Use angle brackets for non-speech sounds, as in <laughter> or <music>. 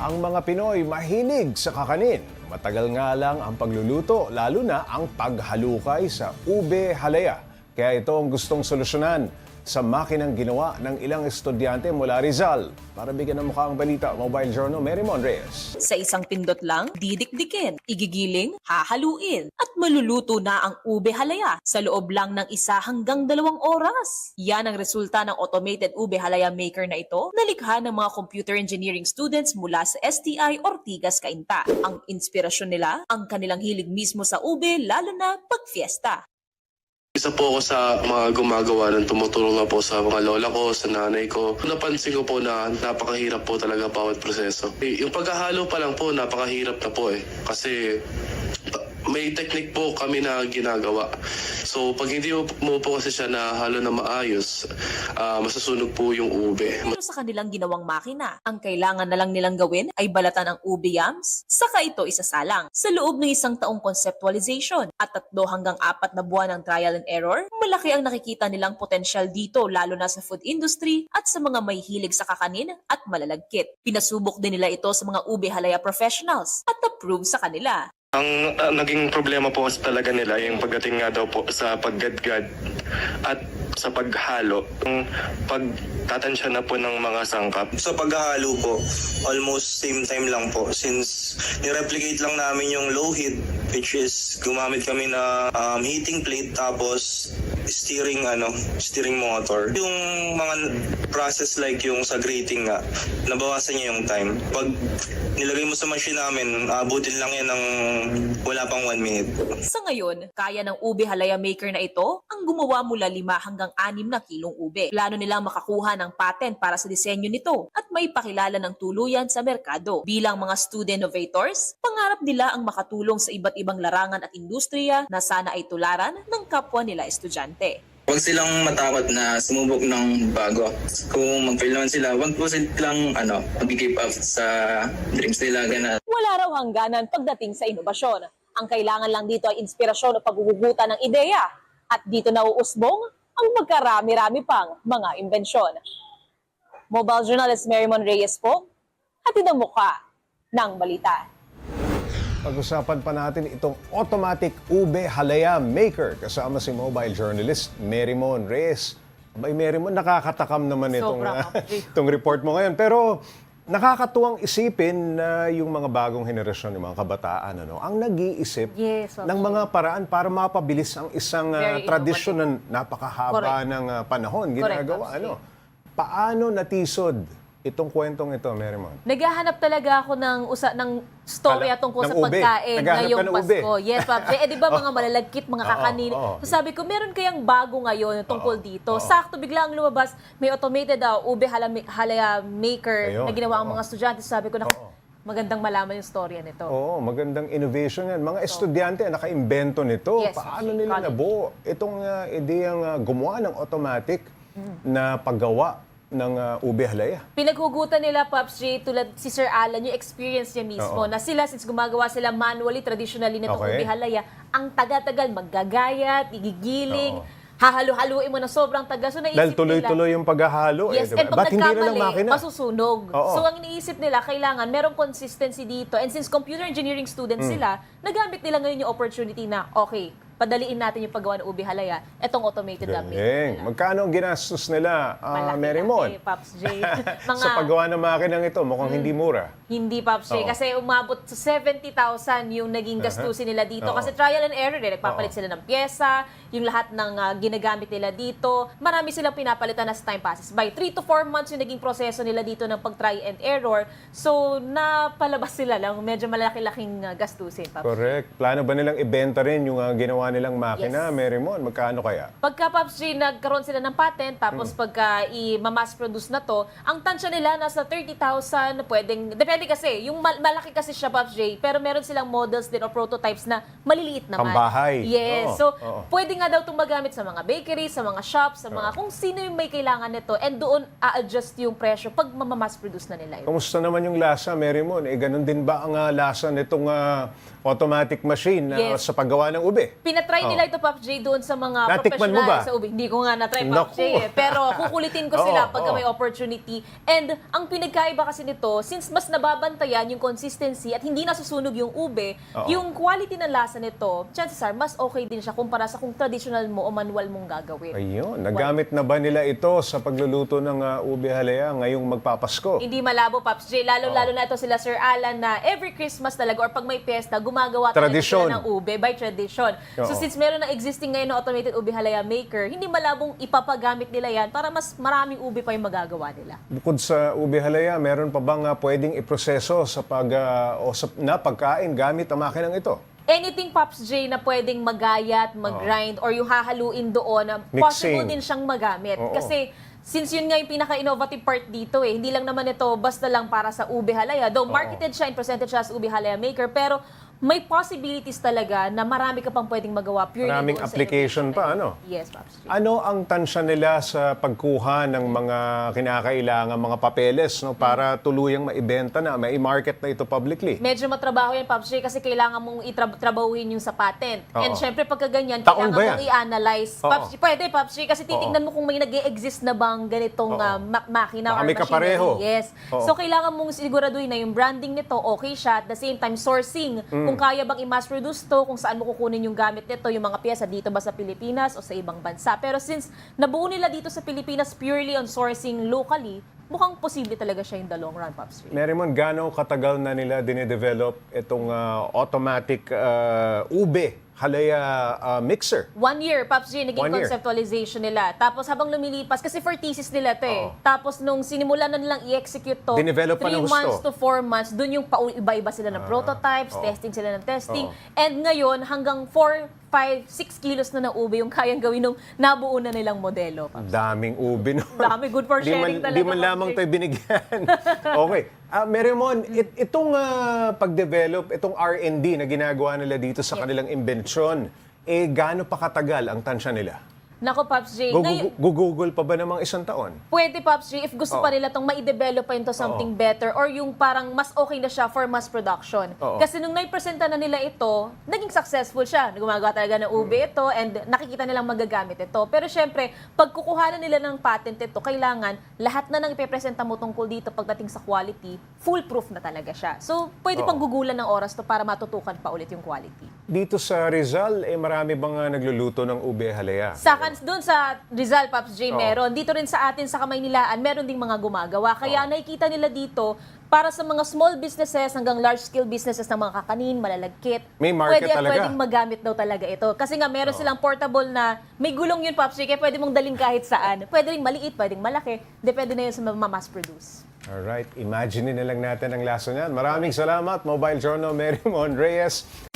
Ang mga Pinoy mahilig sa kakanin. Matagal nga lang ang pagluluto, lalo na ang paghalukay sa ube halaya. Kaya ito ang gustong solusyonan sa makinang ginawa ng ilang estudyante mula Rizal. Para bigyan ng mukha ang balita, Mobile Journal, Mary Mon Reyes. Sa isang pindot lang, didikdikin, igigiling, hahaluin, at maluluto na ang ube halaya sa loob lang ng isa hanggang dalawang oras. Yan ang resulta ng automated ube halaya maker na ito na likha ng mga computer engineering students mula sa STI Ortigas Cainta. Ang inspirasyon nila, ang kanilang hilig mismo sa ube lalo na pag fiesta. Isa po ako sa mga gumagawa ng tumutulong nga po sa mga lola ko, sa nanay ko. Napansin ko po na napakahirap po talaga bawat proseso. Eh, Yung paghahalo pa lang po, napakahirap na po eh. Kasi may technique po kami na ginagawa. So pag hindi mo, mo po kasi siya nahalo na maayos, ah, masasunog po yung ube. Pero sa kanilang ginawang makina, ang kailangan na lang nilang gawin ay balatan ang ube yams, saka ito isasalang. Sa loob ng isang taong conceptualization at tatlo hanggang apat na buwan ng trial and error, malaki ang nakikita nilang potensyal dito lalo na sa food industry at sa mga may hilig sa kakanin at malalagkit. Pinasubok din nila ito sa mga ube halaya professionals at approve sa kanila. Ang uh, naging problema po talaga nila yung pagdating nga daw po sa paggadgad at sa paghalo. Yung pagtatansya na po ng mga sangkap. Sa paghahalo po, almost same time lang po since nireplicate lang namin yung low heat which is gumamit kami na um, heating plate tapos steering ano, steering motor. Yung mga process like yung sa grating nga, nabawasan niya yung time. Pag nilagay mo sa machine namin, abutin lang yan ng wala pang one minute. Sa ngayon, kaya ng ube halaya maker na ito ang gumawa mula 5 hanggang 6 na kilong ube. Plano nilang makakuha ng patent para sa disenyo nito at may pakilala ng tuluyan sa merkado. Bilang mga student innovators, pangarap nila ang makatulong sa iba't ibang larangan at industriya na sana ay tularan ng kapwa nila estudyante. Huwag silang matakot na sumubok ng bago. Kung mag-fail naman sila, huwag po silang ano, mag-give up sa dreams nila. Ganun. Wala raw hangganan pagdating sa inobasyon. Ang kailangan lang dito ay inspirasyon o paggugugutan ng ideya. At dito nauusbong ang magkarami-rami pang mga imbensyon. Mobile journalist Marymon Reyes po, hatid ang mukha ng balita. Pag-usapan pa natin itong automatic ube halaya maker kasama si mobile journalist Mary Mon Reyes. Abay, Mary Mon, nakakatakam naman itong, Sobra, <laughs> itong report mo ngayon. Pero nakakatuwang isipin na yung mga bagong henerasyon, yung mga kabataan, ano, ang nag-iisip Yes, ng mga paraan para mapabilis ang isang Very tradisyon na napakahaba Correct. ng ah, panahon. Correct, Ginagawa, Kapri. ano. Paano natisod itong kwentong ito, Mary Mon? Naghahanap talaga ako ng usa ng storya tungkol ng sa ube. pagkain Naghahanap ngayong ng ube. Pasko. Yes, Pap. Eh, di ba <laughs> mga malalagkit, mga kakanin. oo. So sabi ko, meron kayang bago ngayon tungkol Oo, dito. oo. Sakto biglang lumabas, may automated daw ube halami- halaya maker Ayun, na ginawa ang oo. mga estudyante. Sabi ko, naku, Oo. magandang malaman yung storya nito. Oo, magandang innovation yan. Mga estudyante nakaimbento nito. Yes, Paano nila college. nabuo itong uh, ideyang uh, gumawa ng automatic Mm. na paggawa ng uh, ube halaya? Pinaghugutan nila, Pops J, tulad si Sir Alan, yung experience niya mismo, Oo. na sila, since gumagawa sila manually, traditionally nitong Okay. ube halaya, ang taga-tagal, maggagayat, igigiling, Oo. hahalu-haluin mo na sobrang taga. So naisip Dahil nila, tuloy-tuloy yung paghahalo. Yes, eh, and diba? pag Ba't hindi na lang nagkamali, makina? masusunog. Oo. So ang iniisip nila, kailangan merong consistency dito. And since computer engineering students Hmm. sila, nagamit nila ngayon yung opportunity na, okay, padaliin natin yung paggawa ng ubi halaya, etong automated making Galing. Magkano ang ginastos nila, uh, Malaki Mary laki, Mon? Pops J. <laughs> Mga, Sa paggawa ng makinang ito, mukhang hindi mura. Hindi, Pops J. Oo. Kasi umabot sa 70,000 yung naging gastusin nila dito. Oo. Kasi trial and error eh. Nagpapalit Oo. sila ng pyesa, yung lahat ng ah, ginagamit nila dito. Marami silang pinapalitan as time passes. By 3 to 4 months yung naging proseso nila dito ng pag-try and error. So, napalabas sila lang. Medyo malaki-laking ah, gastusin, Pops. Correct. Plano ba nilang ibenta rin yung uh, ginawa nilang makina, Yes. Mary Mon? Magkano kaya? Pagka Pops J, nagkaroon sila ng patent, tapos pagka i-mass produce na to, ang tansya nila nasa 30,000, pwedeng, depende kasi, yung mal- malaki kasi siya Pops J, pero meron silang models din o prototypes na maliliit naman. Pambahay. Yes. Oo, so, oo. pwede nga daw itong magamit sa mga bakery, sa mga shops, sa mga kung sino yung may kailangan nito, and doon a-adjust yung presyo pag mamamass produce na nila ito. Kamusta naman yung lasa, Mary Mon? Eh, ganun din ba ang uh, lasa nitong uh, automatic machine Yes. sa paggawa ng ube? Pina tinatry Oh. nila ito, Pop J, doon sa mga Natikman mo professional ba? sa ubi. Hindi ko nga na-try, Pop Naku. J. eh. Pero <laughs> kukulitin ko Oo, sila pagka oo. may opportunity. And ang pinagkaiba kasi nito, since mas nababantayan yung consistency at hindi nasusunog yung ube, Oo. yung quality ng lasa nito, chances are, mas okay din siya kumpara sa kung traditional mo o manual mong gagawin. Ayun, nagamit na ba nila ito sa pagluluto ng uh, ube halaya ngayong magpapasko? Hindi malabo, Pops J. Lalo-lalo na ito sila Sir Alan na every Christmas talaga or pag may piyesta, gumagawa talaga Tradisyon. sila ng ube by tradition. So Oo. since meron na existing ngayon na automated ube halaya maker, hindi malabong ipapagamit nila yan para mas maraming ube pa yung magagawa nila. Bukod sa ube halaya, meron pa bang uh, pwedeng iproseso sa pag uh, o sa na pagkain gamit ang makinang ito? Anything Pops J na pwedeng magayat, mag-grind, or yung hahaluin doon, na possible Mixing. din siyang magamit. Oo. Kasi since yun nga yung pinaka-innovative part dito eh, hindi lang naman ito basta lang para sa ube halaya. Though marketed siya and presented siya as ube halaya maker, pero may possibilities talaga na marami ka pang pwedeng magawa purely Maraming doon sa application pa, ano? Yes, Pops. Ano ang tansya nila sa pagkuha ng mga kinakailangan mga papeles no para tuluyang maibenta na, mai-market na ito publicly? Medyo matrabaho yan, Pops J, kasi kailangan mong itrabahuin yung sa patent. Oo. And syempre, pagka ganyan, Taon kailangan ba yan? mong i-analyze. Oo. Pops J, pwede, Pops J, kasi titignan mo kung may nag exist na bang ganitong Oo. ah, ma- makina Baka or may machinery. kapareho. Yes. Oo. So, kailangan mong siguraduhin na yung branding nito, okay siya. At the same time, sourcing. Mm. Kung kaya bang i-mass produce to, kung saan mo kukunin yung gamit nito, yung mga pyesa dito ba sa Pilipinas o sa ibang bansa. Pero since nabuo nila dito sa Pilipinas purely on sourcing locally, mukhang posible talaga siya in the long run, Pops. Merimon, gaano katagal na nila dinedevelop itong uh, automatic uh, ube halaya uh, mixer? One year, Pops G, naging One year. conceptualization nila. Tapos habang lumilipas, kasi for thesis nila to eh. Oo. Tapos nung sinimulan na nilang i-execute to, Dinevelop pa three ng gusto. months to four months, dun yung pau- iba-iba sila ng prototypes, oo. testing sila ng testing. Oo. And ngayon, hanggang 4, 5, 6 kilos na ng ube yung kayang gawin nung nabuo na nilang modelo. Daming ube no. Dami, good for Di sharing man, talaga, Di man lamang tayo binigyan. <laughs> okay. Ah, Merimon, it- itong ah, pag-develop, itong R&D na ginagawa nila dito sa Yes. kanilang imbensyon, eh gaano pa katagal ang tansya nila? Nako, Pops J, Gugugol pa ba namang isang taon? Pwede, Pops J, if gusto Oo. pa nila itong mai-develop pa into something better or yung parang mas okay na siya for mass production. Oo. Kasi nung naipresenta na nila ito, naging successful siya. Gumagawa talaga ng ube ito and nakikita nilang magagamit ito. Pero syempre, pag kukuha na nila ng patent ito, kailangan lahat na nang ipepresenta mo tungkol dito pagdating sa quality, foolproof na talaga siya. So, pwede Oo. pang gugulan ng oras to para matutukan pa ulit yung quality. Dito sa Rizal, eh marami bang ah, nagluluto ng ube halaya? Sa kan doon sa Rizal Pops J Oo. meron. Dito rin sa atin sa Kamaynilaan, meron ding mga gumagawa. Kaya nakikita nila dito para sa mga small businesses hanggang large scale businesses ng mga kakanin, malalagkit. May market pwede at talaga. pwedeng magamit daw talaga ito. Kasi nga meron silang portable na may gulong yun Pops J, kaya pwede mong dalhin kahit saan. Pwede ring maliit, pwedeng malaki. Depende na yun sa mass produce. Alright, imagine na lang natin ang laso niyan. Maraming salamat, Mobile Journal Mary Mon Reyes.